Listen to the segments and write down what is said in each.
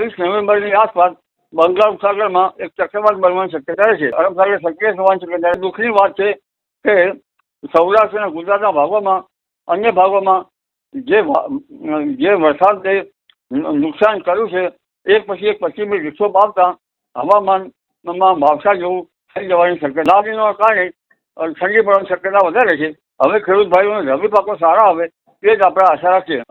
બાવીસ નવેમ્બરની આસપાસ બંગાળ ઉપસાગરમાં એક ચક્રવાત બનવાની શક્યતા છે. અરબ સાગર સક્રિય થવાની શક્યતા દુઃખની વાત છે કે સૌરાષ્ટ્ર અને ગુજરાતના ભાગોમાં, અન્ય ભાગોમાં જે જે વરસાદે નુકસાન કર્યું છે, એક પછી એક પશ્ચિમી વિક્ષોભ આવતા હવામાનમાં ભાવસા જેવું થઈ જવાની શક્યતા લાગણીના કારણે ઠંડી પડવાની શક્યતા વધારે છે. હવે ખેડૂત ભાઈઓને રવિ પાકો સારા આવે, એ જ આપણે આશા રાખીએ.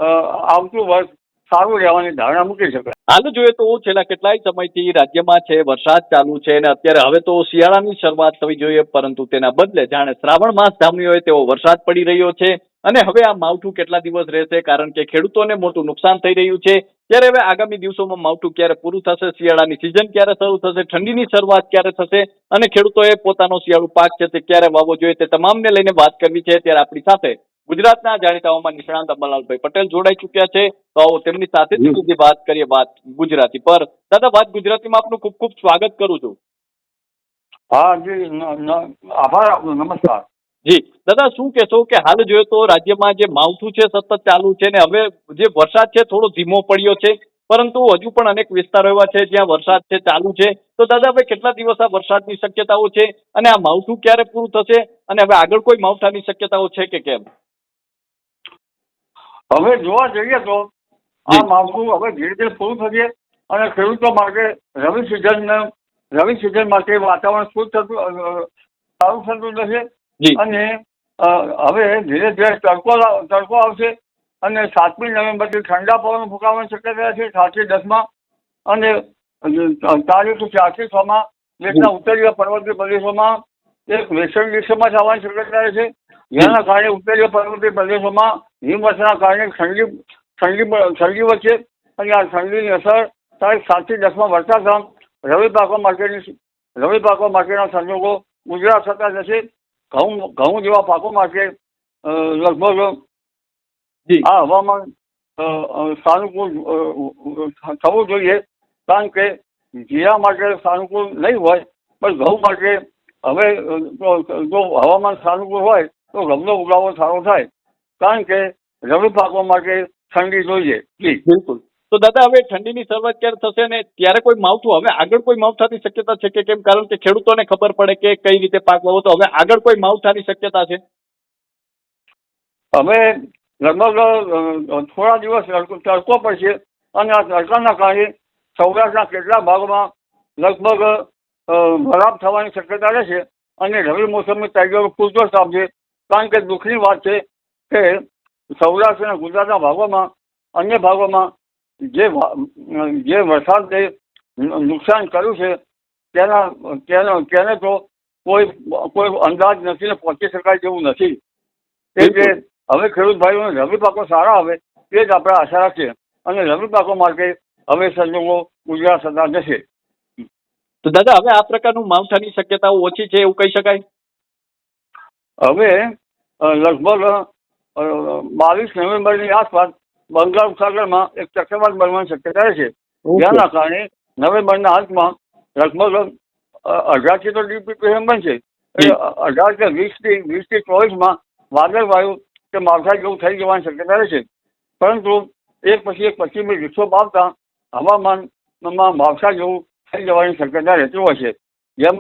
આવતું વર્ષ સારું રહેવાની ધારણા મૂકી શકાય. હાલ જોઈએ તો છેલ્લા કેટલાય સમયથી રાજ્યમાં છે, વરસાદ ચાલુ છે અને અત્યારે હવે તો શિયાળાની શરૂઆત થવી જોઈએ, પરંતુ તેના બદલે જાણે શ્રાવણ માસ ધામ્યો હોય તેવો વરસાદ પડી રહ્યો છે અને હવે આ માવઠું કેટલા દિવસ રહેશે કારણ કે ખેડૂતોને મોટું નુકસાન થઈ રહ્યું છે. ત્યારે હવે આગામી દિવસોમાં માવઠું ક્યારે પૂરું થશે, શિયાળાની સિઝન ક્યારે શરૂ થશે, ઠંડીની શરૂઆત ક્યારે થશે અને ખેડૂતોએ પોતાનો શિયાળુ પાક છે તે ક્યારે વાવવો જોઈએ તે તમામને લઈને વાત કરવી છે. ત્યારે આપણી સાથે ગુજરાતના જાણીતા હવામાન નિષ્ણાંત અંબાલાલભાઈ પટેલ જોડાઈ ચુક્યા છે. તો તેમની સાથે જ વાત કરીએ વાત ગુજરાતી પર. દાદા વાત ગુજરાતીમાં આપનું ખૂબ ખૂબ સ્વાગત કરું છું. હા જી આભાર નમસ્કાર. જી. દાદા શું કહેશો કે હાલ જોયો તો રાજ્યમાં જે માવઠું છે સતત ચાલુ છે ને હવે જે વરસાદ છે થોડો ધીમો પડ્યો છે. પરંતુ હજુ પણ અનેક વિસ્તારો એવા છે જ્યાં વરસાદ છે ચાલુ છે. તો દાદા હવે કેટલા દિવસ આ વરસાદની શક્યતાઓ છે? અને આ માવઠું ક્યારે પૂરું થશે? અને હવે આગળ કોઈ માવઠાની શક્યતાઓ છે કે કેમ? હવે જોવા જઈએ તો આ. માવઠું હવે ધીરે ધીરે પૂરું થશે અને ખેડૂતો માટે રવિ સિઝન રવિ સિઝન માટે વાતાવરણ શું થતું સારું થતું નથી અને હવે ધીરે ધીરે તડકો તડકો આવશે અને સાતમી નવેમ્બરથી ઠંડા પવન ફૂંકાવાની શક્યતા છે સાતથી દસમાં. અને તારીખ ચારથી છમાં દેશના ઉત્તરીય પર્વતીય પ્રદેશોમાં એક વેસ્ટર્ન ડિસ્ટર્બન્સ આવવાની શક્યતા છે. જેના કારણે ઉત્તરીય પર્વતીય પ્રદેશોમાં હિમવર્ષાના કારણે ઠંડી ઠંડી ઠંડી વધશે અને આ ઠંડીની અસર તારીખ સાતથી દસમાં વરસાદ રવિ પાકો માટેની રવિ પાકો માટેના સંજોગો ગુજરાત થતા જશે ઘઉં ઘઉં જેવા પાકો માટે લગભગ જી. આ હવામાન સાનુકૂળ થવું જોઈએ કારણ કે જીરા માટે સાનુકૂળ નહીં હોય પણ ઘઉં માટે હવે જો હવામાન સાનુકૂળ હોય તો ઘઉંનો ઉગાવો સારો થાય. કારણ કે રવિ પાકવા માટે ઠંડી જોઈએ. પ્લીઝ બિલકુલ. તો દાદા હવે ઠંડીની શરૂઆત ક્યારે થશે ને ત્યારે કોઈ માવઠું હવે આગળ કોઈ માવઠાની શક્યતા છે કે કેમ? કારણ કે ખેડૂતોને ખબર પડે કે કઈ રીતે પાક વાવો તો હવે આગળ કોઈ માવઠાની શક્યતા છે? હવે લગભગ થોડા દિવસ તડકો તડકો પડશે અને આ તડકાના કારણે સૌરાષ્ટ્રના કેટલા ભાગમાં લગભગ ખરાબ થવાની શક્યતા રહેશે અને રવિ મોસમની તૈયારીઓ પૂરતો આપશે કારણ કે દુઃખની વાત છે કે સૌરાષ્ટ્ર અને ગુજરાતના ભાગોમાં અન્ય ભાગોમાં જે જે વરસાદે નુકસાન કર્યું છે તેના તેનો તેને તો કોઈ કોઈ અંદાજ નથી ને પહોંચી શકાય તેવું નથી. એટલે હવે ખેડૂત ભાઈઓને રવિ પાકો સારા આવે એ જ આપણે આશા રાખીએ. અને રવિ પાકો માટે હવે સંજોગો ગુજરાત સરકાર જશે તો દાદા હવે આ પ્રકારનું માવઠાની શક્યતાઓ ઓછી છે એવું કહી શકાય? હવે લગભગ બાવીસ નવેમ્બરની આસપાસ બંગાળ ઉપસાગરમાં એક ચક્રવાત બનવાની શક્યતા રહે છે જેના કારણે નવેમ્બરના અંતમાં લગભગ અઢારથી તો ડિપ્રેશન બનશે. અઢાર કે વીસથી વીસથી ચોવીસમાં વાદળ વાયુ કે માવઠા જેવું થઈ જવાની શક્યતા રહેશે પરંતુ એક પછી એક પશ્ચિમી વિક્ષોભ આવતા હવામાનમાં માવઠા જેવું થઈ જવાની શક્યતા રહેતી હોય છે. જેમ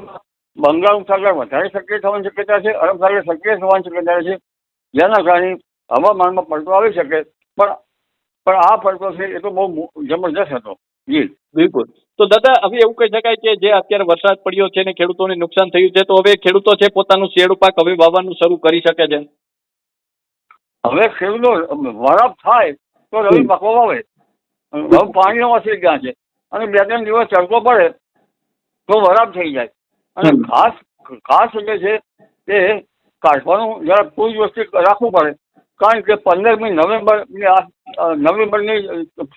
બંગાળ ઉપસાગર વધારે સક્રિય થવાની શક્યતા છે અરબ સાગર સક્રિય થવાની શક્યતા છે. જેના કારણે હવામાનમાં પલટો આવી શકે પણ પણ આ પલટો છે એ તો બહુ જબરજસ્ત હતો. જી. બિલકુલ. તો દાદા હવે એવું કહી શકાય કે જે અત્યારે વરસાદ પડ્યો છે ને ખેડૂતોને નુકસાન થયું છે તો હવે ખેડૂતો છે પોતાનું શેડ પાક હવે વાવવાનું શરૂ કરી શકે છે? હવે ખેડૂતો વરાપ થાય તો રવિ પાકો વાવે. હવે પાણીનો વસી ગયા છે? અને બે ત્રણ દિવસ ચડકો પડે તો વરાપ થઈ જાય. અને ઘાસ ખાસ ખાસ એટલે છે તે કાઢવાનું જરા પૂરી વસ્તુ રાખવું પડે. કારણ કે પંદરમી નવેમ્બરની આ નવેમ્બરની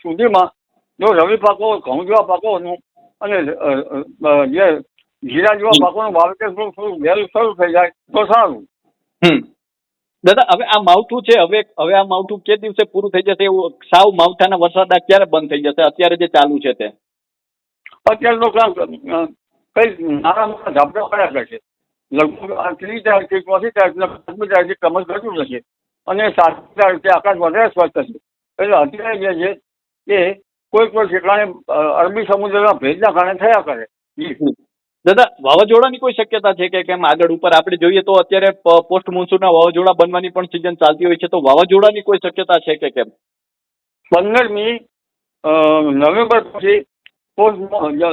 સુધીમાં જો રવિ પાકો ઘઉં જેવા પાકોનું અને જે જીરા જેવા પાકોનું વાવેતર થોડું વહેલું શરૂ થઈ જાય તો સારું. દાદા હવે આ માવઠું છે હવે હવે આ માવઠું કે દિવસે પૂરું થઈ જશે એવું સાવ માવઠાના વરસાદ અત્યારે ક્યારે બંધ થઈ જશે અત્યારે જે ચાલુ છે તે? અત્યારે તો કાંક અ, કઈ નાના મોટા ઝાપટા પડ્યા છે. લગભગ આટલી તારીખથી ચોથી તારીખના પાંચમી તારીખથી ઘટતું જશે અને સાતમી તારીખથી આકાશ વધારે સ્વચ્છ થશે એટલે અત્યારે જે છે એ કોઈ કોઈ ઠેકાણે અરબી સમુદ્રના ભેજના કારણે થયા કરે. દાદા વાવાઝોડાની કોઈ શક્યતા છે કે કેમ આગળ ઉપર આપણે જોઈએ તો અત્યારે પોસ્ટ મોન્સૂનના વાવાઝોડા બનવાની પણ સિઝન ચાલતી હોય છે. તો વાવાઝોડાની કોઈ શક્યતા છે કે કેમ? પંદરમી નવેમ્બર પછી પોસ્ટ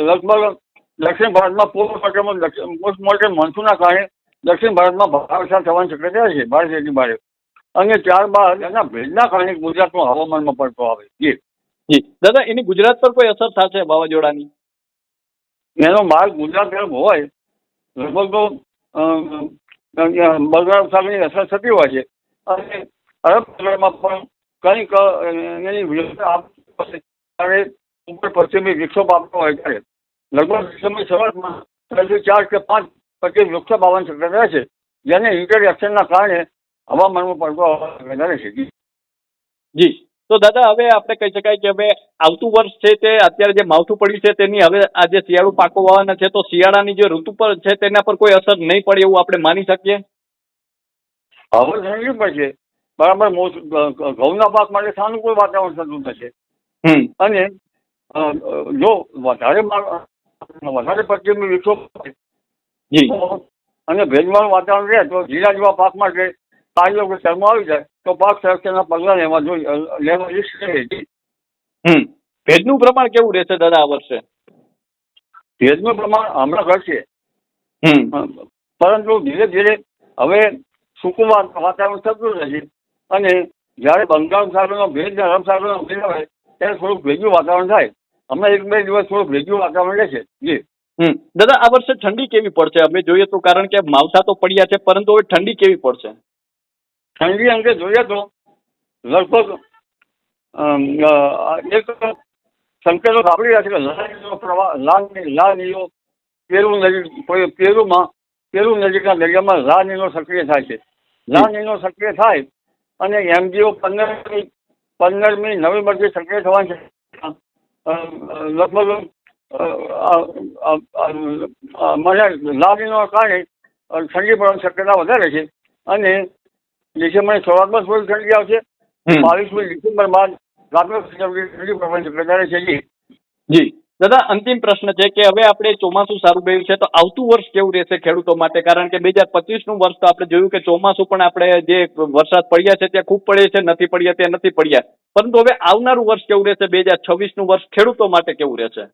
લગભગ દક્ષિણ ભારતમાં પૂર્વ આક્રમક મોસ્ટ પોસ્ટમોર્ટમ મોન્સૂનના કારણે દક્ષિણ ભારતમાં ભારે વરસાદ થવાની શક્યતા છે ભારેથી ભારે અને ત્યારબાદ એના ભેજના કારણે ગુજરાતમાં હવામાનમાં પડતો આવે. જી. જી. દાદા એની ગુજરાત પર કોઈ અસર થશે વાવાઝોડાની? એનો માર્ગ ગુજરાત તરફ હોય લગભગ તો બંગાળ સામેની અસર થતી હોય છે. અને અરબ સાગરમાં પણ કંઈક એની વ્યવસ્થા પડે ત્યારે ઉપર પશ્ચિમી વિક્ષોભ આપતો હોય ત્યારે લગભગ ડિસેમ્બર શરૂઆતમાં ત્રણથી ચાર કે પાંચ પછી વિક્ષોભ આવવાની શક્યતા છે. જેને ઇન્ટરએક્શનના કારણે હવામાનમાં પડતો વધારે છે જી. તો દાદા હવે આપણે કહી શકાય કે હવે આવતું વર્ષ છે તે અત્યારે જે માવઠું પડ્યું છે તેની હવે આ જે શિયાળુ પાકો વાવાના છે તો શિયાળાની જે ઋતુ પર છે તેના પર કોઈ અસર નહીં પડે એવું આપણે માની શકીએ? હવે નહીં પડશે બરાબર ઘઉંના પાક માટે સાનુકૂળ વાતાવરણ થતું થશે અને જો વધારે વધારે પડતી વિક્ષોભ જી. અને ભેજવાળું વાતાવરણ રહે તો જીરા જેવા પાક માટે કાર્યો કે શર્મો આવી જાય તો પાક સંરક્ષણના પગલાં લેવા જોઈએ લેવા જોઈએ હમ. ભેજનું પ્રમાણ કેવું રહેશે દાદા આ વર્ષે? ભેજનું પ્રમાણ હમણાં ઘટશે. પરંતુ ધીરે ધીરે હવે સૂકું વાતાવરણ થતું રહેશે અને જ્યારે બંગાળ સાગરનો ભેજ ને અરબ સાગરનો ભેજ આવે ત્યારે થોડુંક ભેજનું વાતાવરણ થાય. હમણાં એક બે દિવસ થોડું ભેજનું વાતાવરણ રહેશે જી. હમ. દાદા આ વર્ષે ઠંડી કેવી પડશે? અમે જોઈએ તો કારણ કે માવઠા તો પડ્યા છે પરંતુ હવે ઠંડી કેવી પડશે? ઠંડી અંગે જોઈએ તો લગભગ એક સંકેતો સાંભળી રહ્યા છે કે લાલ પ્રવાહ લાલ લાલ નીલો પેરુ નજીક પેરુમાં પેરુ નજીકના દરિયામાં લાલ નીલો સક્રિય થાય છે. લાલ નીલો સક્રિય થાય અને એમજીઓ પંદરમી પંદરમી નવેમ્બરથી સક્રિય થવાની છે લગભગ મને લાલ કારણે ઠંડી પડવાની શક્યતા વધારે છે. અને ડિસેમ્બરની શરૂઆતમાં થોડી ઠંડી આવશે. બાવીસમી ડિસેમ્બર બાદ રાત્રે ઠંડી પડવાની શક્યતા છે જી. જી. દાદા અંતિમ પ્રશ્ન છે કે હવે આપણે ચોમાસું સારું ગયું છે તો આવતું વર્ષ કેવું રહેશે ખેડૂતો માટે? કારણ કે બે હજાર પચીસનું વર્ષ તો આપણે જોયું કે ચોમાસું પણ આપણે જે વરસાદ પડ્યા છે ત્યાં ખૂબ પડે છે નથી પડ્યા ત્યાં નથી પડ્યા. પરંતુ હવે આવનારું વર્ષ કેવું રહેશે? બે હજાર છવ્વીસનું વર્ષ ખેડૂતો માટે કેવું રહેશે?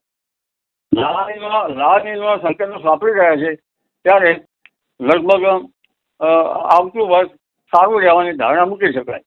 લાલનીનો સંકેતો સાંપડી રહ્યા છે. ત્યારે લગભગ આવતું વર્ષ સારું રહેવાની ધારણા મૂકી શકાય.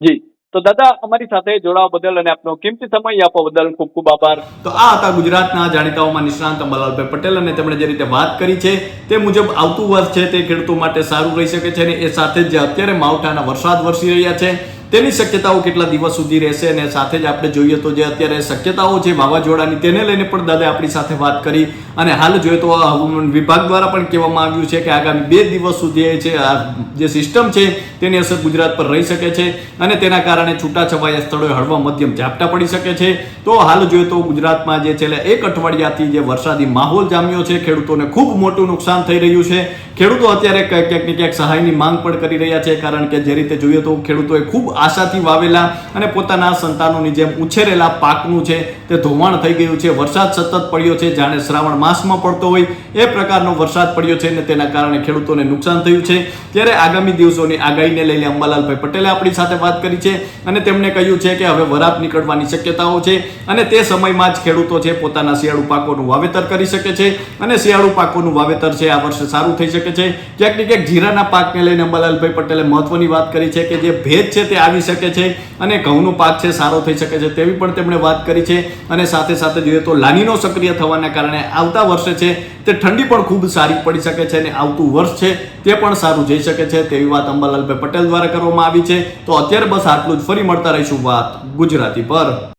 જી. તો દાદા, અમારી સાથે જોડાવા બદલ અને આપનો કિંમતી સમય આપવા બદલ ખૂબ ખૂબ આભાર. તો આ હતા ગુજરાતના જાણીતાઓમાં નિષ્ણાંત અંબાલાલભાઈ પટેલ અને તેમણે જે રીતે વાત કરી છે તે મુજબ આવતું વર્ષ છે તે ખેડૂતો માટે સારું રહી શકે છે અને એ સાથે જે અત્યારે માવઠાના વરસાદ વરસી રહ્યા છે. તેની શક્યતાઓ કેટલા દિવસ સુધી રહેશે અને સાથે જ આપણે જોઈએ તો જે અત્યારે શક્યતાઓ છે વાવાઝોડાની તેને લઈને પણ દાદા આપણી સાથે વાત કરી અને હાલ જોઈએ તો હવામાન વિભાગ દ્વારા પણ કહેવામાં આવ્યું છે કે આગામી બે દિવસ સુધી છે, આ જે સિસ્ટમ છે તેની અસર ગુજરાત પર રહી શકે છે અને તેના કારણે છૂટાછવાયા સ્થળોએ હળવા મધ્યમ ઝાપટા પડી શકે છે. તો હાલ જોઈએ તો ગુજરાતમાં જે છેલ્લા એક અઠવાડિયાથી જે વરસાદી માહોલ જામ્યો છે, ખેડૂતોને ખૂબ મોટું નુકસાન થઈ રહ્યું છે. ખેડૂતો અત્યારે ક્યાંક ને ક્યાંક સહાયની માંગ પણ કરી રહ્યા છે, કારણ કે જે રીતે જોઈએ તો ખેડૂતોએ ખૂબ આશાથી વાવેલા અને પોતાના સંતાનોની જેમ ઉછેરેલા પાકનું છે તે ધોવાણ થઈ ગયું છે. વરસાદ સતત પડ્યો છે. જાણે શ્રાવણ માસમાં પડતો હોય એ પ્રકારનો વરસાદ પડ્યો છે અને તેના કારણે ખેડૂતોને નુકસાન થયું છે. ત્યારે આગામી દિવસોની આગાહીને લઈને અંબાલાલભાઈ પટેલે આપણી સાથે વાત કરી છે અને તેમણે કહ્યું છે કે હવે વરાપ નીકળવાની શક્યતાઓ છે અને તે સમયમાં જ ખેડૂતો છે પોતાના શિયાળુ પાકોનું વાવેતર કરી શકે છે અને શિયાળુ પાકોનું વાવેતર છે આ વર્ષે સારું થઈ શકે છે. ક્યાંક ને ક્યાંક જીરાના પાકને લઈને અંબાલાલભાઈ પટેલે મહત્વની વાત કરી છે કે જે ભેજ છે તે આવી શકે છે અને ઘઉંનો પાક છે, સારો થઈ શકે છે તેવી પણ તેમણે વાત કરી છે. અને સાથે સાથે જોઈએ તો લાનીનો સક્રિય થવાના કારણે આવતા વર્ષે છે તે ઠંડી પણ ખૂબ સારી પડી શકે છે અને આવતું વર્ષ છે તે પણ સારું જઈ શકે છે તેવી વાત અંબાલાલભાઈ પટેલ દ્વારા કરવામાં આવી છે. તો અત્યારે બસ આટલું જ. ફરી મળતા રહીશું વાત ગુજરાતી પર.